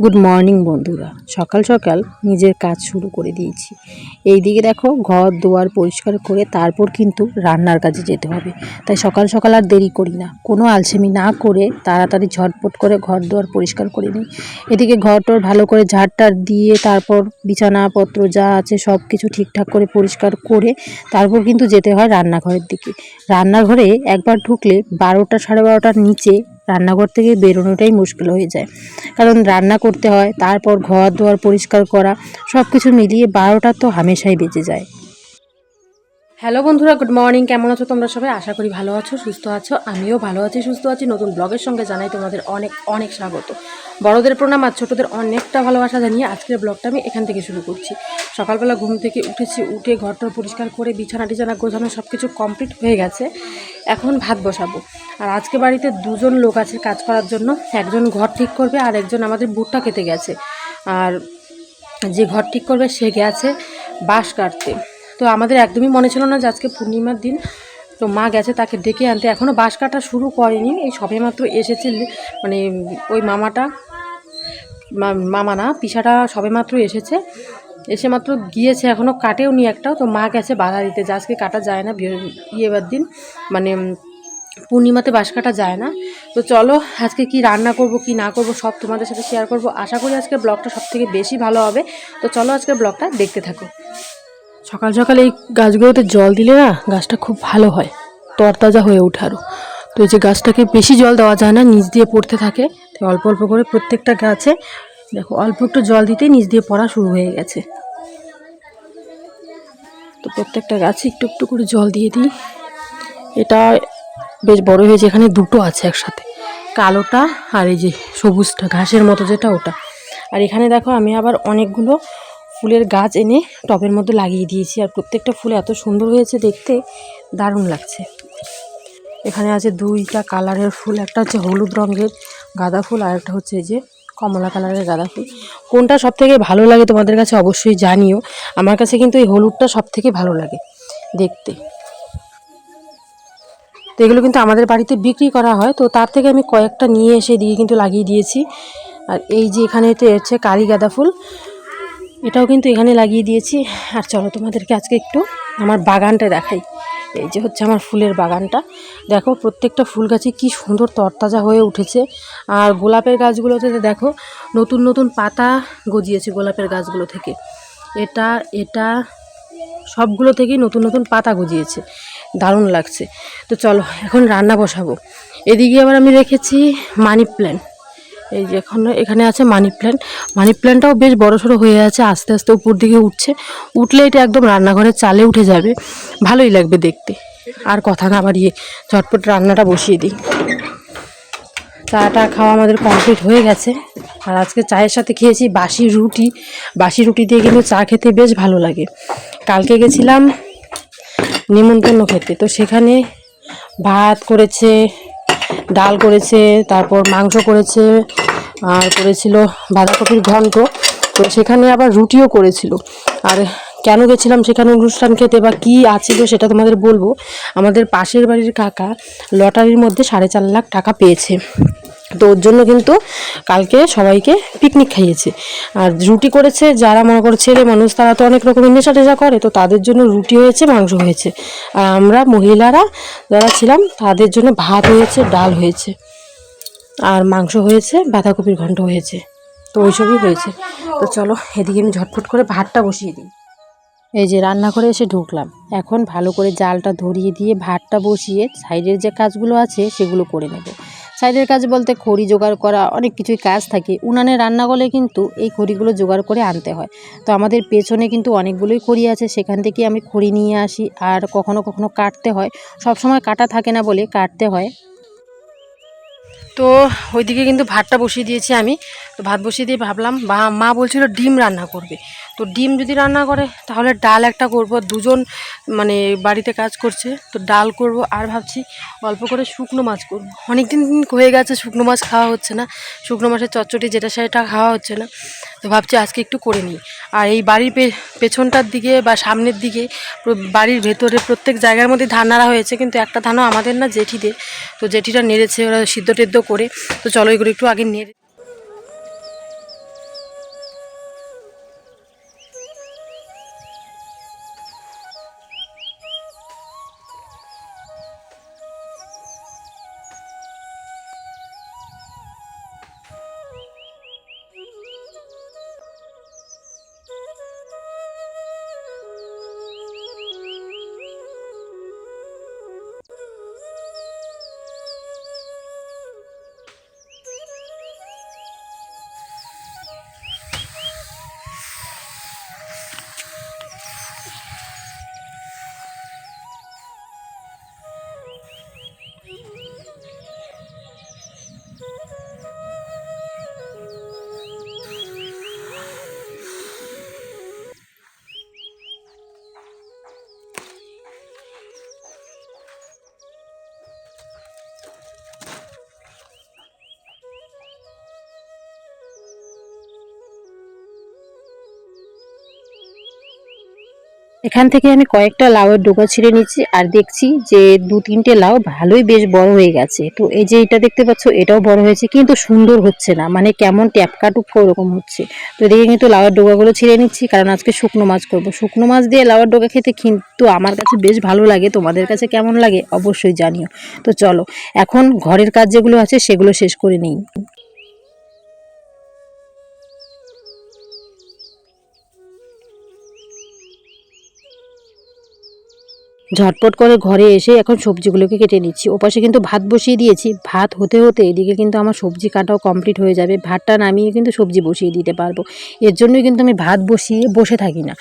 Good morning বন্ধুরা। সকাল সকাল নিজের কাজ শুরু করে দিয়েছি। এইদিকে দেখো, ঘর, দুয়ার পরিষ্কার করে তারপর কিন্তু রান্নার কাজে যেতে হবে। তাই সকাল সকাল আর দেরি করি না। কোনো আলসেমি না করে তাড়াতাড়ি ঝটপট করে ঘর, দুয়ার পরিষ্কার করে নিই। এদিকে ঘর, টর ভালো করে ঝাড়টার দিয়ে তারপর বিছানাপত্র যা আছে সব কিছু ঠিকঠাক করে পরিষ্কার করে তারপর কিন্তু যেতে হয় রান্নাঘরের দিকে। রান্নাঘরে একবার ঢুকলে বারোটা সাড়ে বারোটার নিচে রান্নাঘর থেকে বেরোনোটাই মুশকিল হয়ে যায়। কারণ রান্না করতে হয়, তারপর ঘর দুয়ার পরিষ্কার করা সব কিছু মিলিয়ে বারোটা তো হামেশাই বেঁচে যায়। হ্যালো বন্ধুরা, গুড মর্নিং। কেমন আছো তোমরা সবাই? আশা করি ভালো আছো, সুস্থ আছো। আমিও ভালো আছি, সুস্থ আছি। নতুন ব্লগের সঙ্গে জানাই তোমাদের অনেক অনেক স্বাগত। বড়দের প্রণাম আর ছোটোদের অনেকটা ভালোবাসা জানিয়ে আজকের ব্লগটা আমি এখান থেকে শুরু করছি। সকালবেলা ঘুম থেকে উঠেছি, উঠে ঘরটা পরিষ্কার করে বিছানা টিছানা গোছানো সব কিছু কমপ্লিট হয়ে গেছে। এখন ভাত বসাবো। আর আজকে বাড়িতে দুজন লোক আছে কাজ করার জন্য। একজন ঘর ঠিক করবে আর একজন আমাদের বুটটা কেটে গেছে। আর যে ঘর ঠিক করবে সে গেছে বাঁশ কাটতে। তো আমাদের একদমই মনে ছিল না যে আজকে পূর্ণিমার দিন। তো মা গেছে তাকে ডেকে আনতে। এখনও বাঁশ কাটা শুরু করেনি। এই সবেমাত্র এসেছে মানে ওই মামাটা মামা না পিসাটা সবেমাত্র এসেছে। এসে মাত্র গিয়েছে এখনও কাটেও নি একটাও। তো মা গেছে বাধা দিতে, যে আজকে কাটা যায় না ইয়েবার দিন। মানে পূর্ণিমাতে বাস কাটা যায় না। তো চলো, আজকে কি রান্না করব, কি না করব, সব তোমাদের সাথে শেয়ার করব। আশা করি আজকে ব্লগটা সব থেকে বেশি ভালো হবে। তো চলো, আজকে ব্লগটা দেখতে থাকো। সকাল সকাল এই গাছগুলোতে জল দিলে না, গাছটা খুব ভালো হয়। তরতাজা হয়ে ওঠে আরও তো এই যে গাছটাকে বেশি জল দেওয়া যায় না, নিচ দিয়ে পড়তে থাকে। অল্প অল্প করে প্রত্যেকটা গাছে দেখো, অল্প একটু জল দিতে নিচ দিয়ে পড়া শুরু হয়ে গেছে। তো প্রত্যেকটা গাছে একটু একটু করে জল দিয়ে দিই। এটা বেশ বড় হয়েছে, এখানে দুটো আছে একসাথে। কালোটা আর এই যে সবুজটা, ঘাসের মতো যেটা ওটা। আর এখানে দেখো, আমি আবার অনেকগুলো ফুলের গাছ এনে টবের মধ্যে লাগিয়ে দিয়েছি। আর প্রত্যেকটা ফুল এত সুন্দর হয়েছে দেখতে, দারুণ লাগছে। এখানে আছে দুইটা কালারের ফুল, একটা হচ্ছে হলুদ রঙের গাঁদা ফুল আর একটা হচ্ছে এই যে কমলা কালারের গাঁদা ফুল কোনটা সব থেকে ভালো লাগে তোমাদের কাছে অবশ্যই জানিও। আমার কাছে কিন্তু এই হলুদটা সব থেকে ভালো লাগে দেখতে। তো এগুলো কিন্তু আমাদের বাড়িতে বিক্রি করা হয়। তো তার থেকে আমি কয়েকটা নিয়ে এসে দিয়ে কিন্তু লাগিয়ে দিয়েছি। আর এই যে এখানে এখানেতে হচ্ছে কারি গাঁদা ফুল এটাও কিন্তু এখানে লাগিয়ে দিয়েছি। আর চলো তোমাদেরকে আজকে একটু আমার বাগানটা দেখাই। এই যে হচ্ছে আমার ফুলের বাগানটা। দেখো প্রত্যেকটা ফুল গাছে কি সুন্দর তরতাজা হয়ে উঠেছে। আর গোলাপের গাছগুলোতে দেখো, নতুন নতুন পাতা গজিয়েছে গোলাপের গাছগুলো থেকে। এটা এটা, সবগুলো থেকেই নতুন নতুন পাতা গজিয়েছে। দারুণ লাগছে। তো চলো, এখন রান্না বসাবো। এদিকে আবার আমি রেখেছি মানি প্ল্যান্ট। এই যে এখন এখানে আছে মানি প্ল্যান্ট মানি প্ল্যান্টটাও বেশ বড় সড়ো হয়ে আছে, আস্তে আস্তে উপর দিকে উঠছে। উঠলে এটা একদম রান্নাঘরের চালে উঠে যাবে। ভালোই লাগবে দেখতে। আর কথা না বাড়িয়ে ঝটপট রান্নাটা বসিয়ে দিই। চাটা খাওয়া আমাদের কমপ্লিট হয়ে গেছে। আর আজকে চায়ের সাথে খেয়েছি বাসি রুটি। বাসি রুটি দিয়ে কিন্তু চা খেতে বেশ ভালো লাগে। কালকে গেছিলাম নিমন্ত্রণ খেতে। তো সেখানে ভাত করেছে ডাল করেছে, তারপর মাংস করেছে, আর করেছিল বাঁধাকপির ঘন্ট। তো সেখানে আবার রুটিও করেছিল। আর কেন গেছিলাম, সেখানে অনুষ্ঠান খেতে বা কী আছিল সেটা তোমাদের বলব। আমাদের পাশের বাড়ির কাকা লটারির মধ্যে সাড়ে চার লাখ টাকা পেয়েছে। তো ওর জন্য কিন্তু কালকে সবাইকে পিকনিক খাইয়েছে। আর রুটি করেছে যারা মনে করো ছেলে মানুষ, তারা তো অনেক রকমের নেশা টেশা করে, তো তাদের জন্য রুটি হয়েছে, মাংস হয়েছে। আর আমরা মহিলারা যারা ছিলাম, তাদের জন্য ভাত হয়েছে, ডাল হয়েছে। আর মাংস হয়েছে, বাঁধাকপির ঘন্ট হয়েছে। তো ওইসবই হয়েছে। তো চলো, এদিকে আমি ঝটফট করে ভাতটা বসিয়ে দিই। এই যে রান্নাঘরে এসে ঢুকলাম। এখন ভালো করে জালটা ধরিয়ে দিয়ে, ভাতটা বসিয়ে সাইডের যে কাজগুলো আছে সেগুলো করে নেব। সাইডের কাজ বলতে খড়ি জোগাড় করা, অনেক কিছুই কাজ থাকে। উনানে রান্না করলে কিন্তু এই খড়িগুলো জোগাড় করে আনতে হয়। তো আমাদের পেছনে কিন্তু অনেকগুলোই খড়ি আছে, সেখান থেকে আমি খড়ি নিয়ে আসি। আর কখনো কখনো কাটতে হয়। সব সময় কাটা থাকে না বলে কাটতে হয়। তো ওইদিকে কিন্তু ভাতটা বসিয়ে দিয়েছি আমি। তো ভাত বসিয়ে দিয়ে ভাবলাম মা বলছিল ডিম রান্না করবে। তো ডিম যদি রান্না করে, তাহলে ডাল একটা করব। দুজন মানে বাড়িতে কাজ করছে, তো ডাল করব আর ভাবছি অল্প করে শুকনো মাছ করব। অনেক দিন হয়ে গেছে শুকনো মাছ খাওয়া হচ্ছে না। শুকনো মাছের চচ্চড়ি যেটা সেটা খাওয়া হচ্ছে না। তো ভাবছি আজকে একটু করে নিই। আর এই বাড়ির পেছনটার দিকে বা সামনের দিকে বাড়ির ভেতরে প্রত্যেক জায়গার মধ্যে ধান নাড়া হয়েছে, কিন্তু একটা ধানও আমাদের না জেঠিদের। তো জেঠিরা নেড়েছে, ওরা সিদ্ধ টেদ্ধ করে। তো চলো এগুলো একটু আগে নেড়ে এখান থেকে আমি কয়েকটা লাউয়ের ডোকা ছিঁড়ে নিচ্ছি আর দেখছি যে দু তিনটে লাউ ভালোই বেশ বড় হয়ে গেছে। তো এই যে এটা দেখতে পাচ্ছ, এটাও বড় হয়েছে, কিন্তু সুন্দর হচ্ছে না মানে কেমন ট্যাপকা টুপকা ওরকম হচ্ছে। তো এদিকে কিন্তু লাউয়ের ডোকাগুলো ছিঁড়ে নিচ্ছি, কারণ আজকে শুকনো মাছ করব। শুকনো মাছ দিয়ে লাউয়ের ডোকা খেতে কিন্তু আমার কাছে বেশ ভালো লাগে, তোমাদের কাছে কেমন লাগে অবশ্যই জানিও। তো চলো, এখন ঘরের কাজ যেগুলো আছে সেগুলো শেষ করে নিই। ঝটপট করে ঘরে এসে এখন সবজিগুলোকে কেটে নিচ্ছি। ওপাশে কিন্তু ভাত বসিয়ে দিয়েছি। ভাত হতে হতে এদিকে কিন্তু আমার সবজি কাটাও কমপ্লিট হয়ে যাবে। ভাতটা নামিয়ে কিন্তু সবজি বসিয়ে দিতে পারব। এর জন্যই কিন্তু আমি ভাত বসিয়ে বসে থাকি না।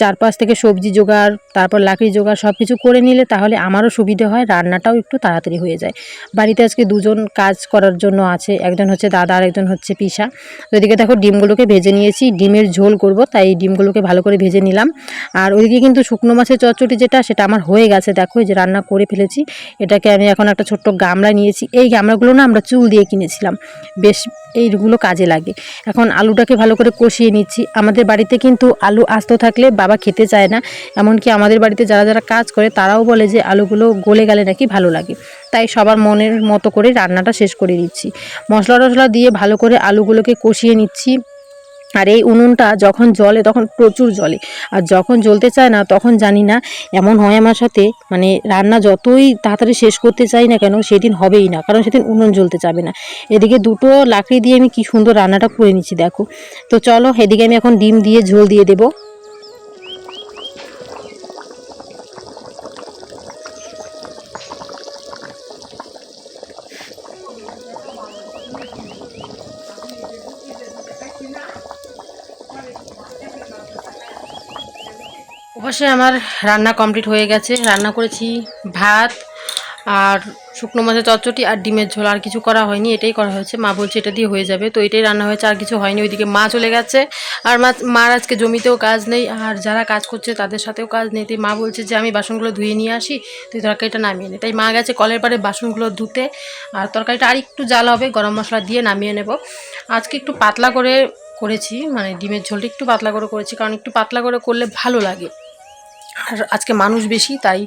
চারপাশ থেকে সবজি জোগাড়, তারপর লাকড়ি জোগাড় সব কিছু করে নিলে তাহলে আমারও সুবিধে হয়, রান্নাটাও একটু তাড়াতাড়ি হয়ে যায়। বাড়িতে আজকে দুজন কাজ করার জন্য আছে, একজন হচ্ছে দাদা আর একজন হচ্ছে পিসা। তো এদিকে দেখো ডিমগুলোকে ভেজে নিয়েছি, ডিমের ঝোল করব, তাই ডিমগুলোকে ভালো করে ভেজে নিলাম। আর ওইদিকে কিন্তু শুকনো মাছের চচ্চড়ি যেটা, সেটা আমার হয়ে গেছে, দেখো যে রান্না করে ফেলেছি। এটাকে আমি এখন একটা ছোট্ট গামলা নিয়েছি। এই গামলাগুলো না আমরা চুল দিয়ে কিনেছিলাম। বেশ এইগুলো কাজে লাগে। এখন আলুটাকে ভালো করে কষিয়ে নিচ্ছি। আমাদের বাড়িতে কিন্তু আলু আস্ত থাকলে বাবা খেতে চায় না। এমনকি আমাদের বাড়িতে যারা যারা কাজ করে, তারাও বলে যে আলুগুলো গলে গেলে নাকি ভালো লাগে। তাই সবার মনের মতো করে রান্নাটা শেষ করে দিচ্ছি। মশলা টশলা দিয়ে ভালো করে আলুগুলোকে কষিয়ে নিচ্ছি। আর এই উনুনটা যখন জ্বলে, তখন প্রচুর জ্বলে। আর যখন জ্বলতে চায় না, তখন জানি না, এমন হয় আমার সাথে মানে রান্না যতই তাড়াতাড়ি শেষ করতে চাই না কেন, সেদিন হবেই না, কারণ সেদিন উনুন জ্বলতে যাবে না। এদিকে দুটো লাকড়ি দিয়ে আমি কি সুন্দর রান্নাটা করে নিচ্ছি, দেখো। তো চলো, এদিকে আমি এখন ডিম দিয়ে ঝোল দিয়ে দেবো। অবশ্যই আমার রান্না কমপ্লিট হয়ে গেছে। রান্না করেছি ভাত আর শুকনো মাছের চচ্চটি আর ডিমের ঝোল। আর কিছু করা হয়নি, এটাই করা হয়েছে। মা বলছে এটা দিয়ে হয়ে যাবে। তো এটাই রান্না হয়েছে, আর কিছু হয়নি। ওইদিকে মা চলে গেছে। আর মা মার আজকে জমিতেও কাজ নেই। আর যারা কাজ করছে তাদের সাথেও কাজ নেই। তাই মা বলছে যে আমি বাসনগুলো ধুয়ে নিয়ে আসি, তুই তরকারিটা নামিয়ে নে। তাই মা গেছে কলের পাড়ে বাসনগুলো ধুতে। আর তরকারিটা আর একটু জাল হবে, গরম মশলা দিয়ে নামিয়ে নেব। আজকে একটু পাতলা করে করেছি মানে ডিমের ঝোলটা একটু পাতলা করে করেছি। কারণ একটু পাতলা করে করলে ভালো লাগে। আর আজকে মানুষ বেশি, তাই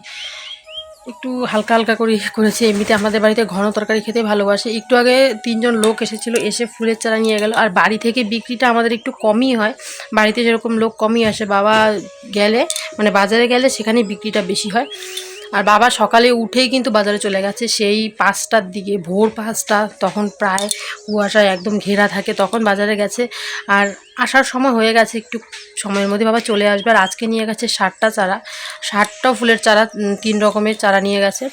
একটু হালকা হালকা করে করেছে। এমনিতে আমাদের বাড়িতে ঘন তরকারি খেতে ভালোবাসে। একটু আগে তিনজন লোক এসেছিল, এসে ফুলের চারা নিয়ে গেল। আর বাড়ি থেকে বিক্রিটা আমাদের একটু কমই হয়। বাড়িতে যেরকম লোক কমই আসে, বাবা গেলে মানে বাজারে গেলে সেখানে বিক্রিটা বেশি হয়। আর বাবা সকালে উঠেই কিন্তু বাজারে চলে গেছে। সেই পাঁচটার দিকে, ভোর পাঁচটা, তখন প্রায় কুয়াশায় একদম ঘেরা থাকে, তখন বাজারে গেছে। আর আসার সময় হয়ে গেছে একটু সময়ের মধ্যে বাবা চলে আসবে আর আজকে নিয়ে গেছে ষাটটা চারা। ষাটটাও ফুলের চারা তিন রকমের চারা নিয়ে গেছে।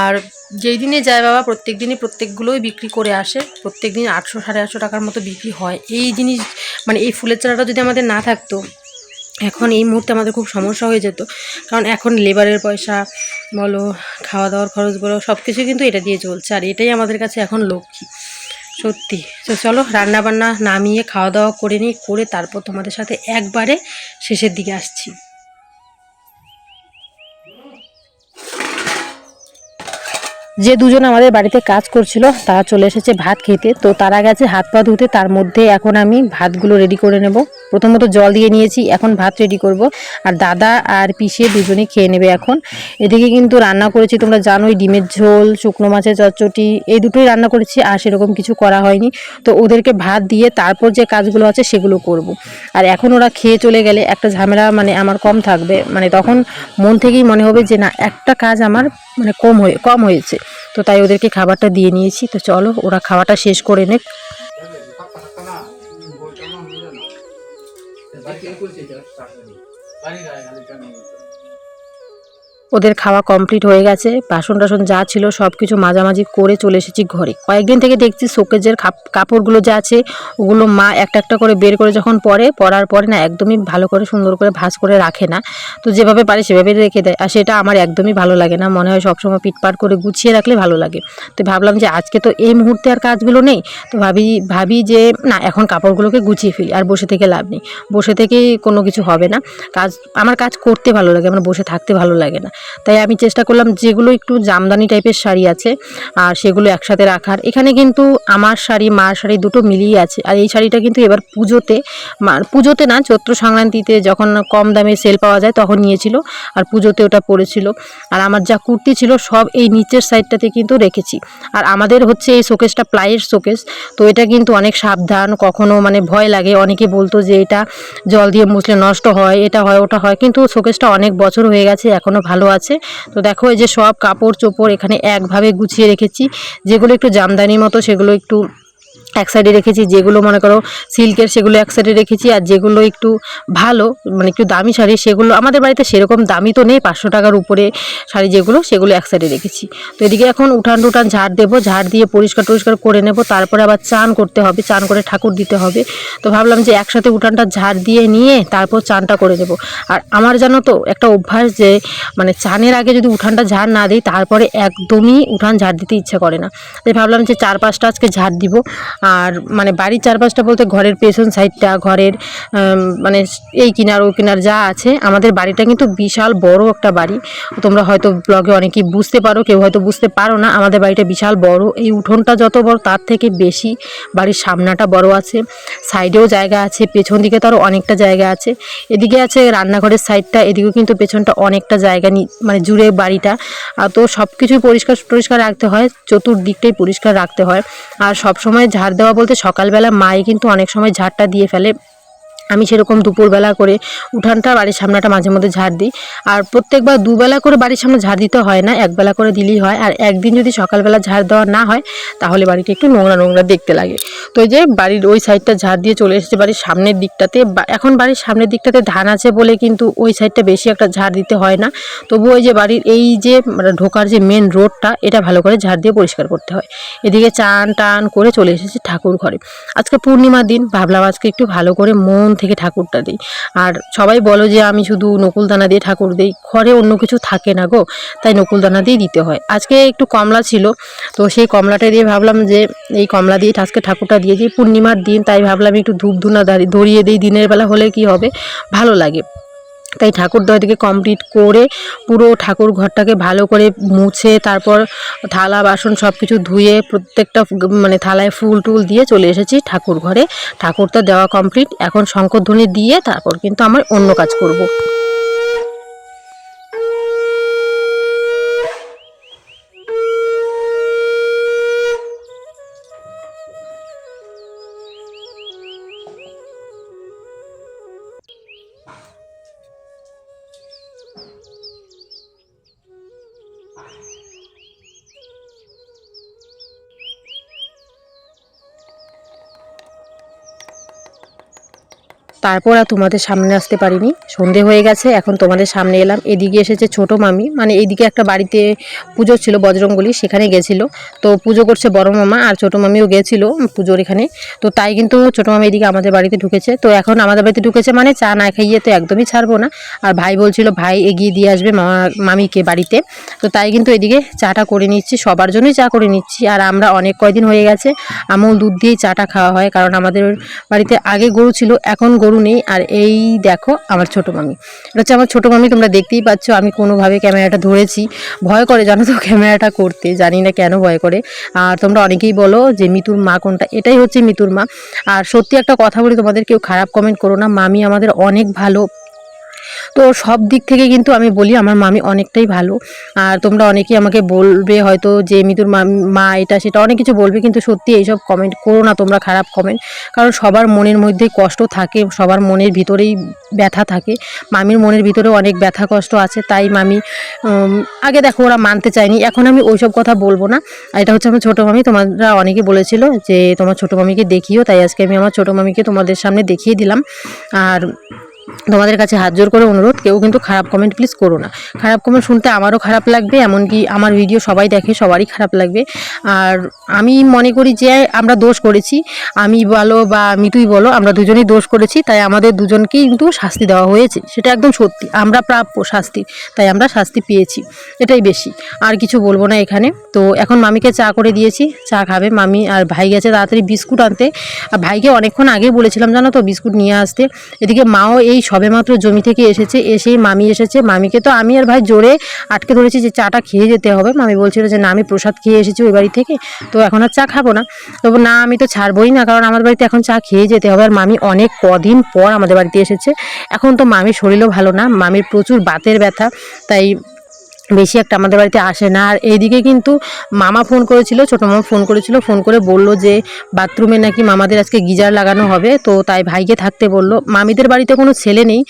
আর যেই দিনে যায় বাবা প্রত্যেক দিনই প্রত্যেকগুলোই বিক্রি করে আসে। প্রত্যেক দিন আটশো সাড়ে আটশো টাকার মতো বিক্রি হয়। এই জিনিস মানে এই ফুলের চারাটা যদি আমাদের না থাকতো এখন এই মুহূর্তে আমাদের খুব সমস্যা হয়ে যেত। কারণ এখন লেবারের পয়সা, বলো খাওয়া দাওয়ার খরচ বলো সব কিছু কিন্তু এটা দিয়ে চলছে। আর এটাই আমাদের কাছে এখন লক্ষ্মী। সত্যি। তো চলো রান্না বান্না নামিয়ে খাওয়া দাওয়া করে নিই, করে তারপর তোমাদের সাথে একবারে শেষের দিকে আসছি। যে দুজন আমাদের বাড়িতে কাজ করছিল, তারা চলে এসেছে ভাত খেতে। তো তারা গেছে হাত পা ধুতে, তার মধ্যে এখন আমি ভাতগুলো রেডি করে নেব। প্রথমত জল দিয়ে নিয়েছি, এখন ভাত রেডি করব। আর দাদা আর পিসে দুজনেই খেয়ে নেবে এখন। এদিকে কিন্তু রান্না করেছি, তোমরা জানোই ডিমের ঝোল, শুকনো মাছের চচ্চটি এই দুটোই রান্না করেছি আর সেরকম কিছু করা হয়নি। তো ওদেরকে ভাত দিয়ে তারপর যে কাজগুলো আছে সেগুলো করব। আর এখন ওরা খেয়ে চলে গেলে একটা ঝামেলা মানে আমার কম থাকবে। মানে তখন মন থেকেই মনে হবে যে না, একটা কাজ আমার মানে কম হয়ে, কম হয়েছে। তো তাই ওদেরকে খাবারটা দিয়ে নিয়েছি। তো চলো ওরা খাওয়াটা শেষ করে নেক। बाकी कुछ बारी ওদের খাওয়া কমপ্লিট হয়ে গেছে বাসন টাসন যা ছিল সব কিছু মাঝামাঝি করে চলে এসেছি ঘরে। কয়েকদিন থেকে দেখছি শোকেজের কাপড়গুলো যা আছে, ওগুলো মা একটা একটা করে বের করে যখন পরে, পরার পরে না একদমই ভালো করে সুন্দর করে ভাঁজ করে রাখে না। তো যেভাবে পারে সেভাবে রেখে দেয়, আর সেটা আমার একদমই ভালো লাগে না। মনে হয় সবসময় পিটপাট করে গুছিয়ে রাখলে ভালো লাগে। তো ভাবলাম যে আজকে তো এই মুহূর্তে আর কাজগুলো নেই, তো ভাবি ভাবি যে না, এখন কাপড়গুলোকে গুছিয়ে ফেলি, আর বসে থেকে লাভ নেই। বসে থেকেই কোনো কিছু হবে না। কাজ আমার কাজ করতে ভালো লাগে, আমার বসে থাকতে ভালো লাগে না। তাই আমি চেষ্টা করলাম যেগুলো একটু জামদানি টাইপের শাড়ি আছে, আর সেগুলো একসাথে রাখার। এখানে কিন্তু আমার শাড়ি, মার শাড়ি দুটো মিলিয়ে আছে। আর এই শাড়িটা কিন্তু এবার পুজোতে পুজোতে না, চৈত্র সংক্রান্তিতে যখন কম দামে সেল পাওয়া যায় তখন নিয়েছিল, আর পুজোতে ওটা পড়েছিল। আর আমার যা কুর্তি ছিল সব এই নিচের সাইডটাতে কিন্তু রেখেছি। আর আমাদের হচ্ছে এই শোকেসটা প্লাইয়ের শোকেস তো এটা কিন্তু অনেক সাবধান, কখনো মানে ভয় লাগে। অনেকে বলতো যে এটা জল দিয়ে মুছলে নষ্ট হয়, এটা হয়, ওটা হয়। কিন্তু শোকেসটা অনেক বছর হয়ে গেছে এখনও ভালো আছে। তো দেখো এই যে সব কাপড় চোপড় এখানে একভাবে গুছিয়ে রেখেছি। যেগুলো একটু জামদানির মতো, সেগুলো একটু এক সাইডে রেখেছি, যেগুলো মনে করো সিল্কের সেগুলো এক সাইডে রেখেছি আর যেগুলো একটু ভালো মানে একটু দামি শাড়ি, সেগুলো আমাদের বাড়িতে সেরকম দামি তো নেই, পাঁচশো টাকার উপরে শাড়ি যেগুলো, সেগুলো এক সাইডে রেখেছি। তো এদিকে এখন উঠান টুটান ঝাড় দেবো, ঝাড় দিয়ে পরিষ্কার টরিষ্কার করে নেব, তারপরে আবার চান করতে হবে, চান করে ঠাকুর দিতে হবে। তো ভাবলাম যে একসাথে উঠানটা ঝাড় দিয়ে নিয়ে তারপর চানটা করে নেব। আর আমার জানো তো একটা অভ্যাস যে মানে চানের আগে যদি উঠানটা ঝাড় না দিই, তারপরে একদমই উঠান ঝাড় দিতে ইচ্ছে করে না। তাই ভাবলাম যে চার পাঁচটা আজকে ঝাড় দিব। আর মানে বাড়ির চারপাশটা বলতে ঘরের পেছন সাইডটা ঘরের মানে এই কিনার, ও কিনার যা আছে, আমাদের বাড়িটা কিন্তু বিশাল বড় একটা বাড়ি। তোমরা হয়তো ব্লগে অনেকেই বুঝতে পারো, কেউ হয়তো বুঝতে পারো না, আমাদের বাড়িটা বিশাল বড়। এই উঠোনটা যত বড়, তার থেকে বেশি বাড়ির সামনাটা বড় আছে। সাইডেও জায়গা আছে, পেছন দিকে তারও অনেকটা জায়গা আছে। এদিকে আছে রান্নাঘরের সাইডটা এদিকেও কিন্তু পেছনটা অনেকটা জায়গা মানে জুড়ে বাড়িটা। আর তো সব কিছুই পরিষ্কার পরিষ্কার রাখতে হয়, চতুর্দিকটাই পরিষ্কার রাখতে হয়। আর সব সময় ঝাড় দেওয়া বলতে সকালবেলা মায়ে কিন্তু অনেক সময় ঝাড়টা দিয়ে ফেলে। আমি সেরকম দুপুরবেলা করে উঠানটা বাড়ির সামনেটা মাঝে মধ্যে ঝাড় দিই। আর প্রত্যেকবার দুবেলা করে বাড়ির সামনে ঝাড় দিতে হয় না, একবেলা করে দিলেই হয়। আর একদিন যদি সকালবেলা ঝাড় দেওয়া না হয়, তাহলে বাড়িটা একটু নোংরা নোংরা দেখতে লাগে। তো যে বাড়ির ওই সাইডটা ঝাড় দিয়ে চলে এসেছে বাড়ির সামনের দিকটাতে। এখন বাড়ির সামনের দিকটাতে ধান আছে বলে কিন্তু ওই সাইডটা বেশি একটা ঝাড় দিতে হয় না। তবু ওই যে বাড়ির এই যে মানে ঢোকার যে মেন রোডটা এটা ভালো করে ঝাড় দিয়ে পরিষ্কার করতে হয়। এদিকে চান টান করে চলে এসেছে ঠাকুর ঘরে। আজকে পূর্ণিমার দিন, ভাবলাম আজকে একটু ভালো করে মন থেকে ঠাকুরটা দিই। আর সবাই বলো যে, আমি শুধু নকুলদানা দিয়ে ঠাকুর দিই। ঘরে অন্য কিছু থাকে না গো, তাই নকুলদানা দিয়ে দিতে হয়। আজকে একটু কমলা ছিল, তো সেই কমলাটা দিয়ে ভাবলাম যে, এই কমলা দিয়ে আজকে ঠাকুরটা দিয়ে দিই। পূর্ণিমার দিন, তাই ভাবলাম একটু ধূপ ধুনা ধরিয়ে দিই। দিনের বেলা হলে কি হবে? ভালো লাগে। তাই ঠাকুর থেকে কমপ্লিট করে পুরো ঠাকুর ঘরটাকে ভালো করে মুছে তারপর থালা, বাসন সব কিছু ধুয়ে প্রত্যেকটা মানে থালায় ফুল টুল দিয়ে চলে এসেছি ঠাকুর ঘরে ঠাকুরটা দেওয়া কমপ্লিট এখন শঙ্করধ্বনি দিয়ে তারপর কিন্তু আমার অন্য কাজ করব। তারপর আর তোমাদের সামনে আসতে পারিনি। সন্ধে হয়ে গেছে, এখন তোমাদের সামনে এলাম। এদিকে এসেছে ছোট মামি মানে এইদিকে একটা বাড়িতে পুজো ছিল বজরঙ্গলি সেখানে গেছিল। তো পুজো করছে বড় মামা আর ছোট মামিও গেছিল পুজোর এখানে। তো তাই কিন্তু ছোট মামি এদিকে আমাদের বাড়িতে ঢুকেছে। তো এখন আমাদের বাড়িতে ঢুকেছে মানে চা না খাইয়ে তো একদমই ছাড়বো না। আর ভাই বলছিল, ভাই এগিয়ে দিয়ে আসবে মামা মামিকে বাড়িতে। তো তাই কিন্তু এদিকে চাটা করে নিচ্ছি, সবার জন্যই চা করে নিচ্ছি। আর আমরা অনেক কয়দিন হয়ে গেছে আমুল দুধ দিয়েই চাটা খাওয়া হয়, কারণ আমাদের বাড়িতে আগে গরু ছিল, এখন গরু নেই আর এই দেখো আমার ছোট মামি। এটা হচ্ছে আমার ছোট মামি, তোমরা দেখতেই পাচ্ছ আমি কোনোভাবে ক্যামেরাটা ধরেছি। ভয় করে জানো তো ক্যামেরাটা করতে, জানি না কেন ভয় করে। আর তোমরা অনেকেই বলো যে মিতুর মা কোনটা, এটাই হচ্ছে মিতুর মা। আর সত্যি একটা কথা বলি, তোমাদের কেউ খারাপ কমেন্ট করো না। মামি আমাদের অনেক ভালো তো সব দিক থেকে কিন্তু আমি বলি আমার মামি অনেকটাই ভালো। আর তোমরা অনেকেই আমাকে বলবে হয়তো যে মিতুর মা- এটা সেটা অনেক কিছু বলবে কিন্তু সত্যি এইসব কমেন্ট করো না, তোমরা খারাপ কমেন্ট কারণ সবার মনের মধ্যেই কষ্ট থাকে, সবার মনের ভিতরেই ব্যথা থাকে। মামির মনের ভিতরেও অনেক ব্যথা কষ্ট আছে, তাই মামি আগে দেখো ওরা মানতে চায়নি, এখন আমি ওইসব কথা বলব না। এটা হচ্ছে আমার ছোটো মামি, তোমরা অনেকে বলেছিল যে তোমার ছোটো মামিকে দেখিও, তাই আজকে আমি আমার ছোটো মামিকে তোমাদের সামনে দেখিয়ে দিলাম। আর তোমাদের কাছে হাত জোর করে অনুরোধ, কেউ কিন্তু খারাপ কমেন্ট প্লিজ করো না। খারাপ কমেন্ট শুনতে আমারও খারাপ লাগবে, এমনকি আমার ভিডিও সবাই দেখে, সবারই খারাপ লাগবে। আর আমি মনে করি যে আমরা দোষ করেছি, আমি বলো বা মিতুই বলো, আমরা দুজনেই দোষ করেছি, তাই আমাদের দুজনকেই কিন্তু শাস্তি দেওয়া হয়েছে। সেটা একদম সত্যি, আমরা প্রাপ্য শাস্তি, তাই আমরা শাস্তি পেয়েছি, এটাই বেশি। আর কিছু বলব না এখানে। তো এখন মামিকে চা করে দিয়েছি, চা খাবে মামি, আর ভাই গেছে তাড়াতাড়ি বিস্কুট আনতে। আর ভাইকে অনেকক্ষণ আগে বলেছিলাম, জানো তো, বিস্কুট নিয়ে আসতে। এদিকে মাও এই এই সবেমাত্র জমি থেকে এসেছে, এসেই মামি এসেছে। মামিকে তো আমি আর ভাই জোরে আটকে ধরেছি যে চাটা খেয়ে যেতে হবে। মামি বলছিল যে, না, আমি প্রসাদ খেয়ে এসেছি ওই বাড়ি থেকে, তো এখন আর চা খাব না। তবু না, আমি তো ছাড়বোই না, কারণ আমার বাড়িতে এখন চা খেয়ে যেতে হবে। আর মামি অনেক কদিন পর আমাদের বাড়িতে এসেছে। এখন তো মামির শরীরও ভালো না, মামির প্রচুর বাতের ব্যথা, তাই বেশি একটা আমাদের বাড়িতে আসে না। আর এইদিকে কিন্তু মামা ফোন করেছিল, ছোটো মামা ফোন করেছিল, ফোন করে বলল যে বাথরুমে নাকি মামাদের আজকে গিজার লাগানো হবে। তো তাই ভাইকে থাকতে বলল। মামিদের বাড়িতে কোনো ছেলে নেই।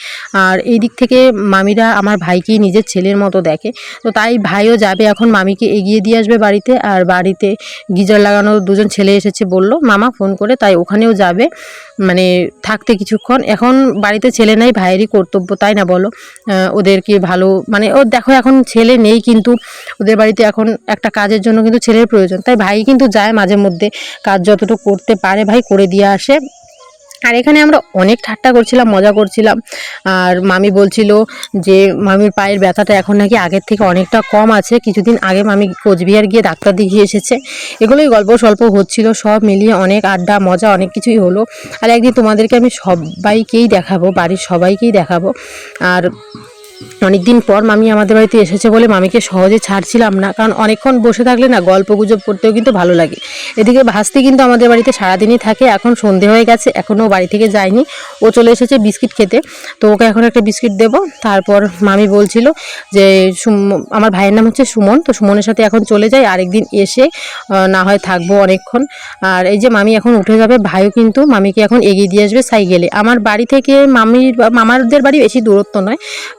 আর এই দিক থেকে মামিরা আমার ভাইকেই নিজের ছেলের মতো দেখে। তো তাই ভাইও যাবে এখন, মামিকে এগিয়ে দিয়ে আসবে বাড়িতে। আর বাড়িতে গিজার লাগানো দুজন ছেলে এসেছে বলল, মামা ফোন করে তাই ওখানেও যাবে। মানে থাকতে কিছুক্ষণ। এখন বাড়িতে ছেলে নাই, ভাইয়েরই কর্তব্য, তাই না বলো? ওদেরকে ভালো মানে ও দেখো এখন ছেলে নেই কিন্তু ওদের বাড়িতে এখন একটা কাজের জন্য কিন্তু ছেলের প্রয়োজন। তাই ভাই কিন্তু যায় মাঝে মধ্যে কাজ যতটুকু করতে পারে ভাই করে দিয়ে আসে। আর এখানে আমরা অনেক ঠাট্টা করছিলাম, মজা করছিলাম। আর মামি বলছিল যে, মামির পায়ের ব্যথাটা এখন নাকি আগের থেকে অনেকটা কম আছে। কিছুদিন আগে মামি কোচবিহার গিয়ে ডাক্তার দেখিয়ে এসেছে। এগুলোই গল্প স্বল্প হচ্ছিল, সব মিলিয়ে অনেক আড্ডা, মজা, অনেক কিছুই হলো। আর একদিন তোমাদেরকে আমি সবাইকেই দেখাবো, বাড়ির সবাইকেই দেখাবো। আর অনেকদিন পর মামি আমাদের বাড়িতে এসেছে বলে মামিকে সহজে ছাড়ছিলাম না। কারণ অনেকক্ষণ বসে থাকলে না গল্প গুজব করতেও কিন্তু ভালো লাগে। এদিকে ভাস্তি কিন্তু আমাদের বাড়িতে সারাদিনই থাকে। এখন সন্ধে হয়ে গেছে। এখনও বাড়ি থেকে যায়নি। ও চলে এসেছে বিস্কিট খেতে। তো ওকে এখন একটা বিস্কিট দেবো। তারপর মামি বলছিল যে আমার ভাইয়ের নাম হচ্ছে সুমন। তো সুমনের সাথে এখন চলে যাই। আরেকদিন এসে না হয় থাকব অনেকক্ষণ। আর এই যে মামি এখন উঠে যাবে, ভাইও কিন্তু মামিকে এখন এগিয়ে দিয়ে আসবে সাইকেলে। আমার বাড়ি থেকে মামির মামাদের বাড়ি বেশি দূরত্ব নয়।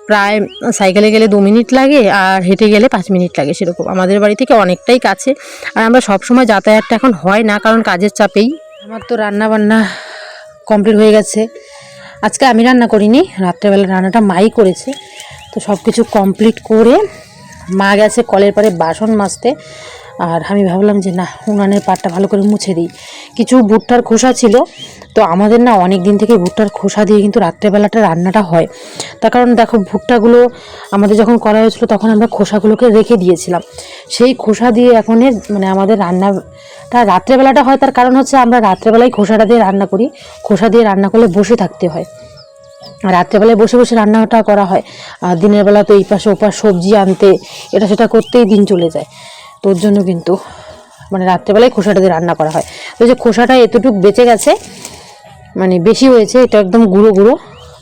প্রায় সাইকেলে গেলে দু মিনিট লাগে আর হেঁটে গেলে পাঁচ মিনিট লাগে সেরকম। আমাদের বাড়ি থেকে অনেকটাই কাছে। আর আমরা সব সময় যাতায়াতটা এখন হয় না, কারণ কাজের চাপেই। আমার তো রান্না বান্না কমপ্লিট হয়ে গেছে। আজকে আমি রান্না করিনি, রাত্রেবেলা রান্নাটা মাই করেছে। তো সব কিছু কমপ্লিট করে মা গেছে কলের পারে বাসন মাজতে। আর আমি ভাবলাম যে না, উনানের পাটটা ভালো করে মুছে দিই। কিছু ভুট্টার খোসা ছিল তো আমাদের না অনেক দিন থেকে ভুট্টার খোসা দিয়ে কিন্তু রাত্রেবেলাটা রান্নাটা হয়। তার কারণ দেখো, ভুট্টাগুলো আমাদের যখন করা হয়েছিল তখন আমরা খোসাগুলোকে রেখে দিয়েছিলাম। সেই খোসা দিয়ে এখনের মানে আমাদের রান্নাটা রাত্রেবেলাটা হয়, তার কারণ হচ্ছে আমরা রাত্রেবেলায় খোসাটা দিয়ে রান্না করি। খোসা দিয়ে রান্না করলে বসে থাকতে হয়। রাত্রেবেলায় বসে বসে রান্নাটা করা হয়। আর দিনের বেলা তো এই পাশে ওপাশ সবজি আনতে, এটা সেটা করতেই দিন চলে যায়। তো ওর জন্য কিন্তু মানে রাত্রেবেলায় খোসাটা দিয়ে রান্না করা হয়। তো যে খোসাটা এতটুকু বেঁচে গেছে মানে বেশি হয়েছে, এটা একদম গুঁড়ো গুঁড়ো।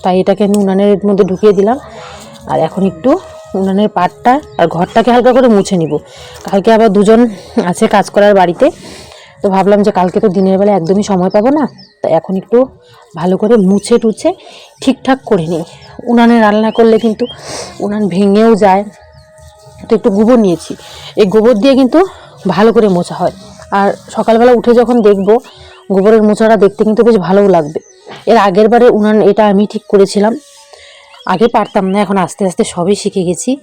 তাই এটাকে আমি উনানের মধ্যে ঢুকিয়ে দিলাম। আর এখন একটু উনানের পাটটা আর ঘরটাকে হালকা করে মুছে নিব। কালকে আবার দুজন আছে কাজ করার বাড়িতে। তো ভাবলাম যে কালকে তো দিনের বেলা একদমই সময় পাবো না। তো এখন একটু ভালো করে মুছে টুছে ঠিকঠাক করে নিই। উনানে রান্না করলে কিন্তু উনান ভেঙেও যায়। তো একটু গোবর নিয়েছি। এই গোবর দিয়ে কিন্তু ভালো করে মোছা হয়। আর সকালবেলা উঠে যখন দেখব গোবরের মোছাটা দেখতে কিন্তু বেশ ভালোও লাগবে। এর আগের বারে উনান এটা আমি ঠিক করেছিলাম। আগে পারতাম না, এখন আস্তে আস্তে সবই শিখে গেছি।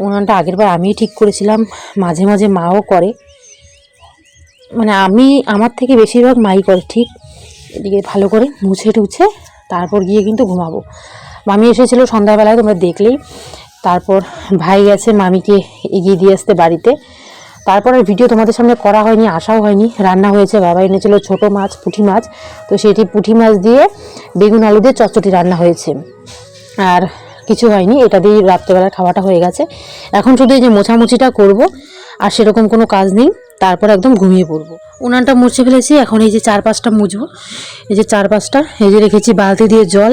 উনানটা আগের বার আমিই ঠিক করেছিলাম, মাঝে মাঝে মাও করে। মানে আমি, আমার থেকে বেশিরভাগ মাই করে ঠিক। এদিকে ভালো করে মুছে টুছে তারপর গিয়ে কিন্তু ঘুমাবো। মামি এসেছিল সন্ধ্যাবেলায়, তোমরা দেখলেই। তারপর ভাই গেছে মামিকে এগিয়ে দিয়ে আসতে বাড়িতে। তারপর আর ভিডিও তোমাদের সামনে করা হয়নি, আসাও হয়নি। রান্না হয়েছে, বাবা এনেছিল ছোট মাছ, পুঁটি মাছ। তো সেটি পুঁটি মাছ দিয়ে বেগুন, আলু দিয়ে চচ্চটি রান্না হয়েছে। আর কিছু হয়নি, এটা দিয়ে রাত্রেবেলার খাওয়াটা হয়ে গেছে। এখন শুধু এই যে মোছামুছিটা করব, আর সেরকম কোনো কাজ নেই। তারপর একদম ঘুমিয়ে পড়ব। উনানটা মুছে ফেলেছি, এখন এই যে চার পাঁচটা মুছবো। এই যে চার পাঁচটা এই যে রেখেছি বালতি দিয়ে জল,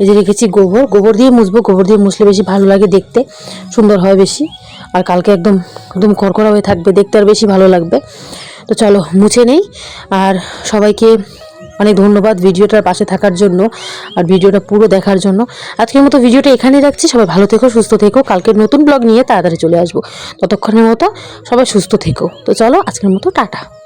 এই যে রেখেছি গোবর। গোবর দিয়ে মুছবো, গোবর দিয়ে মুছলে বেশি ভালো লাগে দেখতে, সুন্দর হয় বেশি। আর কালকে একদম একদম কড়কড়া হয়ে থাকবে, দেখতে আর বেশি ভালো লাগবে। তো চলো, মুছে নেই। আর সবাইকে অনেক ধন্যবাদ ভিডিওটার পাশে থাকার জন্য আর ভিডিওটা পুরো দেখার জন্য। আজকের মতো ভিডিওটা এখানেই রাখছি। সবাই ভালো থেকো, সুস্থ থেকো। কালকে নতুন ব্লগ নিয়ে তাড়াতাড়ি চলে আসব। ততক্ষণের মতো সবাই সুস্থ থেকো। তো চলো, আজকের মতো টাটা।